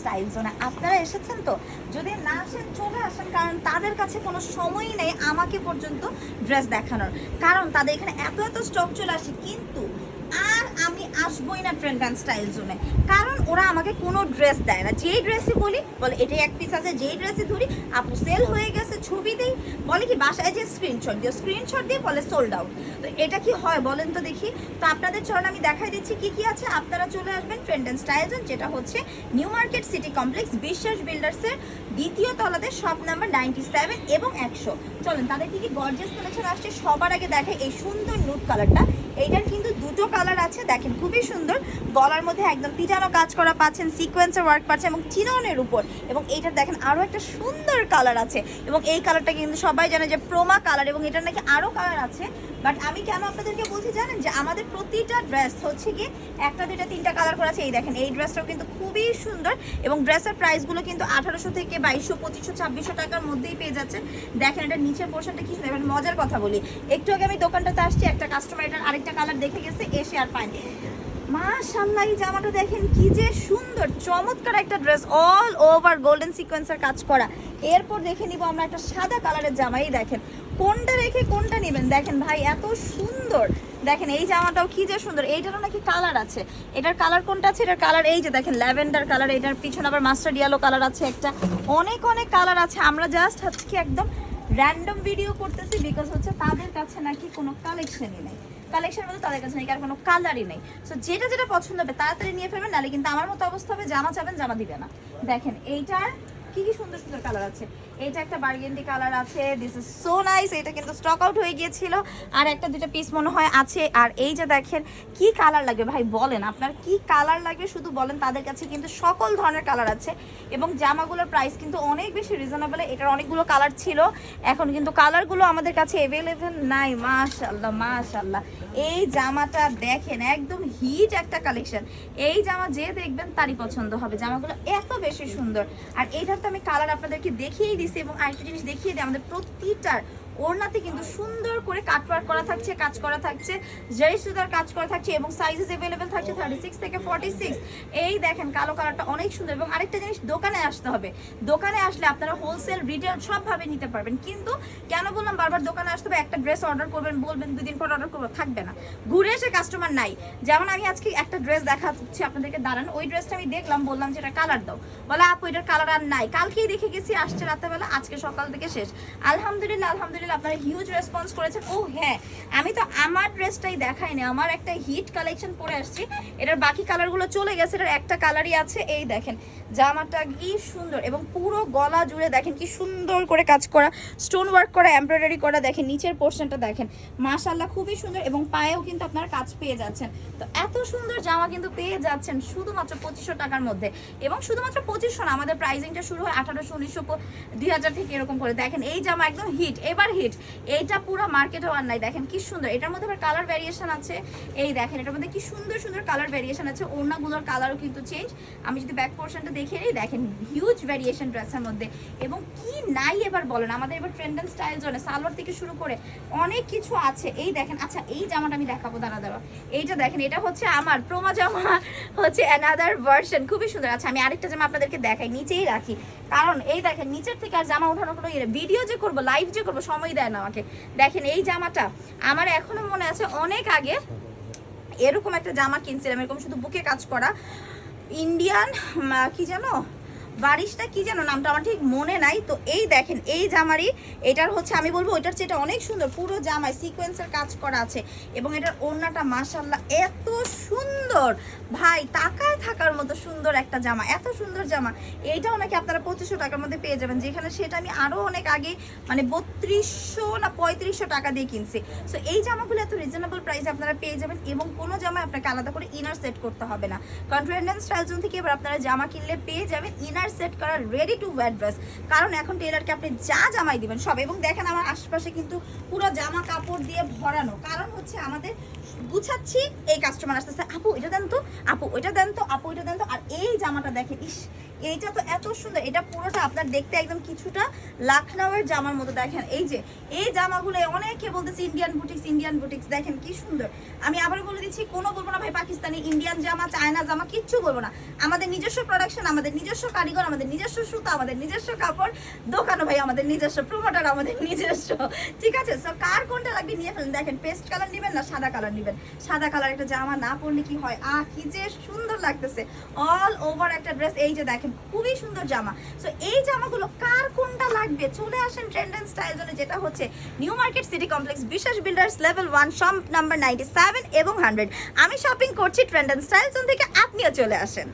Style জোনে আপনারা এসেছেন তো? যদি না আসেন, চলে আসেন, কারণ তাদের কাছে কোনো সময়ই নেই আমাকে পর্যন্ত ড্রেস দেখানোর। কারণ তাদের এখানে এত এত স্টক চলে আসে, কিন্তু আসবোই না ট্রেন্ড অ্যান্ড স্টাইল জোনে কারণ ওরা আমাকে কোনো ড্রেস দেয় না। যেই ড্রেসই বলি, বলে, এটাই এক পিস আছে, যেই ড্রেসই ধরি, আপু সেল হয়ে গেছে ছবি দিই বলে কি, বাসায় যে স্ক্রিনশট দিও স্ক্রিনশট দিয়ে বলে সোল্ড আউট তো এটা কি হয় বলেন তো দেখি। তো আপনাদের চরণ আমি দেখাই দিচ্ছি কি কি আছে। আপনারা চলে আসবেন ট্রেন্ড অ্যান্ড স্টাইল জোন যেটা হচ্ছে নিউ মার্কেট সিটি কমপ্লেক্স বিশ্বাস বিল্ডার্সের দ্বিতীয় তলাতে শপ নাম্বার নাইনটি সেভেন এবং একশো। চলেন, তাদের কি কি গর্জিয়াস কালেকশন আসছে, সবার আগে দেখে এই সুন্দর নুট কালারটা এইটার কিন্তু দুটো কালার আছে, দেখেন খুবই সুন্দর। গলার মধ্যে একদম পিটানো কাজ করা পাচ্ছেন সিকোয়েন্সের ওয়ার্ক পাচ্ছেন এবং চিননের উপর। এবং এইটার দেখেন আরও একটা সুন্দর কালার আছে। এবং এই কালারটা কিন্তু সবাই জানে যে প্রোমা কালার এবং এটার নাকি আরও কালার আছে। বাট আমি কেন আপনাদেরকে বলছি জানেন যে আমাদের প্রতিটা ড্রেস হচ্ছে কি একটা, দুইটা, তিনটা কালার করা আছে। এই দেখেন, এই ড্রেসটাও কিন্তু খুবই সুন্দর এবং ড্রেসের প্রাইসগুলো কিন্তু আঠারোশো থেকে বাইশশো, পঁচিশশো, ছাব্বিশশো টাকার মধ্যেই পেয়ে যাচ্ছেন। দেখেন এটা নিচের পোর্শনটা কি মজার কথা বলি। একটু আগে আমি দোকানটাতে আসছি, একটা কাস্টমার এটার আরেকটা কালার দেখে গেছে। এসে আর পায়নি। মাশাআল্লাহ, এই জামাটা দেখেন কি যে সুন্দর, চমৎকার একটা ড্রেস অল ওভার গোল্ডেন সিকোয়েন্সের কাজ করা। এরপর দেখে নিব আমরা একটা সাদা কালারের জামাই দেখেন, কোনটা রেখে কোনটা নেবেন? দেখেন ভাই, এত সুন্দর। দেখেন, এই জামাটাও কি যে সুন্দর, এইটারও নাকি কালার আছে। এটার কালার কোনটা আছে? এটার কালার এই যে দেখেন, ল্যাভেন্ডার কালার, এটার পিছনে আবার মাস্টার ইয়েলো কালার আছে একটা। অনেক অনেক কালার আছে। আমরা জাস্ট আজকে একদম র্যান্ডম ভিডিও করতেছি বিকজ হচ্ছে তাদের কাছে নাকি কোনো কালেকশনই নেই। কালেকশন মধ্যে তাদের কাছে নেই কারণ কোনো কালারই নেই। সো যেটা যেটা পছন্দ হবে তাড়াতাড়ি নিয়ে ফেলবেন, নাহলে কিন্তু আমার মতো অবস্থা হবে, জামা চাবেন, জামা দিবে না। দেখেন, এইটার কি কি সুন্দর সুন্দর কালার আছে। এইটা একটা বার্গেন্ডি কালার আছে দিস ইজ সো নাইস এটা কিন্তু স্টক আউট হয়ে গিয়েছিল। আর একটা দুটো পিস মনে হয় আছে, আর এই যে দেখেন, কি কালার লাগবে ভাই বলেন, আপনার কি কালার লাগবে শুধু বলেন, তাদের কাছে কিন্তু সকল ধরনের কালার আছে এবং জামাগুলোর প্রাইস কিন্তু অনেক বেশি রিজনেবল এটার অনেকগুলো কালার ছিল। এখন কিন্তু কালারগুলো আমাদের কাছে অ্যাভেলেবেল নাই মাশাল্লাহ মাশাল্লাহ এই জামাটা দেখেন, একদম হিট একটা কালেকশন এই জামা যে দেখবেন তারই পছন্দ হবে, জামাগুলো এত বেশি সুন্দর। আর এইটার তো আমি কালার আপনাদেরকে দেখিয়েই এবং আরেকটা জিনিস দেখিয়ে দিই আমাদের প্রতিটার ওড়নাতে কিন্তু সুন্দর করে কাটওয়ার্ক করা থাকছে, কাজ করা থাকছে, জারি সুতার কাজ করা থাকছে এবং সাইজেস অ্যাভেলেবেল থাকছে থার্টি সিক্স থেকে ফর্টি সিক্স এই দেখেন কালো কালারটা অনেক সুন্দর এবং আরেকটা জিনিস দোকানে আসতে হবে। দোকানে আসলে আপনারা হোলসেল রিটেল সবভাবে নিতে পারবেন। কিন্তু কেন বললাম বারবার দোকানে আসতে হবে? একটা ড্রেস অর্ডার করবেন, বলবেন দুদিন পর অর্ডার করব, থাকবে না। ঘুরে এসে কাস্টমার নাই। যেমন আমি আজকে একটা ড্রেস দেখাচ্ছি আপনাদেরকে, দাঁড়ান, ওই ড্রেসটা আমি দেখলাম, বললাম যে এটা কালার দাও। বলে, আপু, এটার কালার আর নাই। কালকেই দেখে গেছি, আসছে রাতেবেলা আজকে সকাল থেকে শেষ। আলহামদুলিল্লাহ আলহামদুলিল্লাহ। আপনারা হিউজ রেসপন্স করেছেন ও হ্যাঁ আমি তো আমার ড্রেসটাই দেখাইনি, আমার একটা হিট কালেকশন পরে আসছি। এটার বাকি কালারগুলো চলে গেছে, এটার একটা কালারই আছে, এই দেখেন, জামাটা কি সুন্দর এবং পুরো গলা জুড়ে দেখেন কি সুন্দর করে কাজ করা স্টোন ওয়ার্ক করা এমব্রয়ডারি করা, দেখেন, নিচের পোর্শনটা দেখেন মাশাল্লাহ খুবই সুন্দর এবং পায়েও কিন্তু আপনারা কাজ পেয়ে যাচ্ছেন। তো এত সুন্দর জামা কিন্তু পেয়ে যাচ্ছেন শুধুমাত্র পঁচিশশো টাকার মধ্যে এবং শুধুমাত্র পঁচিশশো না, আমাদের প্রাইজিংটা শুরু হয় আঠারোশো, উনিশশো, দুই হাজার থেকে এরকম করে। দেখেন, এই জামা একদম হিট এবার হিট। এইটা পুরো মার্কেটে আর নাই। দেখেন কি সুন্দর। এটার মধ্যে আবার কালার ভ্যারিয়েশন আছে। এই দেখেন, এটার মধ্যে কি সুন্দর সুন্দর কালার ভ্যারিয়েশন আছে। ওড়নাগুলোর কালারও কিন্তু চেঞ্জ আমি যদি ব্যাক পোর্শনটা দেখে নিই, দেখেন হিউজ ভ্যারিয়েশন ড্রেসের মধ্যে। এবং কি নাই এবার বলেন? আমাদের এবার ট্রেন্ড অ্যান্ড স্টাইল জোনে সালোয়ার থেকে শুরু করে অনেক কিছু আছে। এই দেখেন আচ্ছা এই জামাটা আমি দেখাবো, দাঁড়া দাঁড়া। এইটা দেখেন, এটা হচ্ছে আমার প্রোমা জামা, হচ্ছে অ্যানাদার ভার্সন খুবই সুন্দর। আচ্ছা আমি আরেকটা জামা আপনাদেরকে দেখাই, নিচেই রাখি। কারণ এই দেখেন, নিচের থেকে আর জামা উঠানো কোনো ভিডিও যে করব লাইভ যে করব সময় দেয় না আমাকে। দেখেন, এই জামাটা আমার এখনও মনে আছে অনেক আগে এরকম একটা জামা কিনছিলাম, এরকম শুধু বুকে কাজ করা। ইন্ডিয়ান কি জানো বারিশটা কি যেন নামটা আমার ঠিক মনে নাই। তো এই দেখেন, এই জামারই এটার হচ্ছে আমি বলব ওইটার চেয়ে অনেক সুন্দর। পুরো জামায় সিকোয়েন্সের কাজ করা আছে এবং এটার ওড়নাটা মাসাল্লাহ এত সুন্দর। ভাই, তাকায় থাকার মতো সুন্দর একটা জামা, এত সুন্দর জামা। এইটাও নাকি আপনারা পঁচিশশো টাকার মধ্যে পেয়ে যাবেন, যেখানে সেটা আমি আরও অনেক আগে মানে বত্রিশশো না পঁয়ত্রিশশো টাকা দিয়ে কিনছি। সো এই জামাগুলো এত রিজনেবল প্রাইসে আপনারা পেয়ে যাবেন এবং কোনো জামায় আপনাকে আলাদা করে ইনার সেট করতে হবে না। কনফিডেন্স স্টাইল জোন থেকে এবার আপনারা জামা কিনলে পেয়ে যাবেন। ইনার সেট করা রেডি টু ওয়্যার ড্রেস কারণ এখন টেলারকে আপনি যা জামাই দিবেন সব। এবং দেখেন আমার আশপাশে কিন্তু পুরো জামা কাপড় দিয়ে ভরানো। কারণ হচ্ছে আমাদের গুছাচ্ছি, এই কাস্টমার আসতেছে, আপু, এটা দেন তো, আপু, ওইটা দেন তো, আপু এটা দেন তো। আর এই জামাটা দেখেন, ইস, এইটা তো এত সুন্দর। এটা পুরোটা আপনার দেখতে একদম কিছুটা লাখনৌয়ের জামার মতো। দেখেন, এই যে, এই জামাগুলো অনেকে বলতেছে ইন্ডিয়ান বুটিক্স ইন্ডিয়ান বুটিক্স দেখেন কি সুন্দর। আমি আবার বলে দিচ্ছি, কোনো বলব না ভাই, পাকিস্তানি ইন্ডিয়ান জামা চায়না জামা, কিচ্ছু বলব না। আমাদের নিজস্ব প্রোডাকশন আমাদের নিজস্ব কারিগর, আমাদের নিজস্ব সুতা, আমাদের নিজস্ব কাপড়, দোকানও ভাই, আমাদের নিজস্ব প্রোমোটার আমাদের নিজস্ব। ঠিক আছে? সো কার কোনটা লাগবে নিয়ে ফেলেন। দেখেন পেস্ট কালার নেবেন না, সাদা কালার নেবেন। সাদা কালার একটা জামা না পরলে কি হয়? আহ, কি যে সুন্দর লাগতেছে। অল ওভার একটা ড্রেস এই যে দেখেন, খুবই সুন্দর জামা। সো এই জামাগুলো কার কোনটা লাগবে? চলে আসেন ট্রেন্ড অ্যান্ড স্টাইল জন্য, যেটা হচ্ছে নিউ মার্কেট সিটি কমপ্লেক্স বিশেষ builders level one shop number ninety seven এবং হান্ড্রেড আমি শপিং করছি ট্রেন্ড অ্যান্ড স্টাইল জোন থেকে। আপনিও চলে আসেন।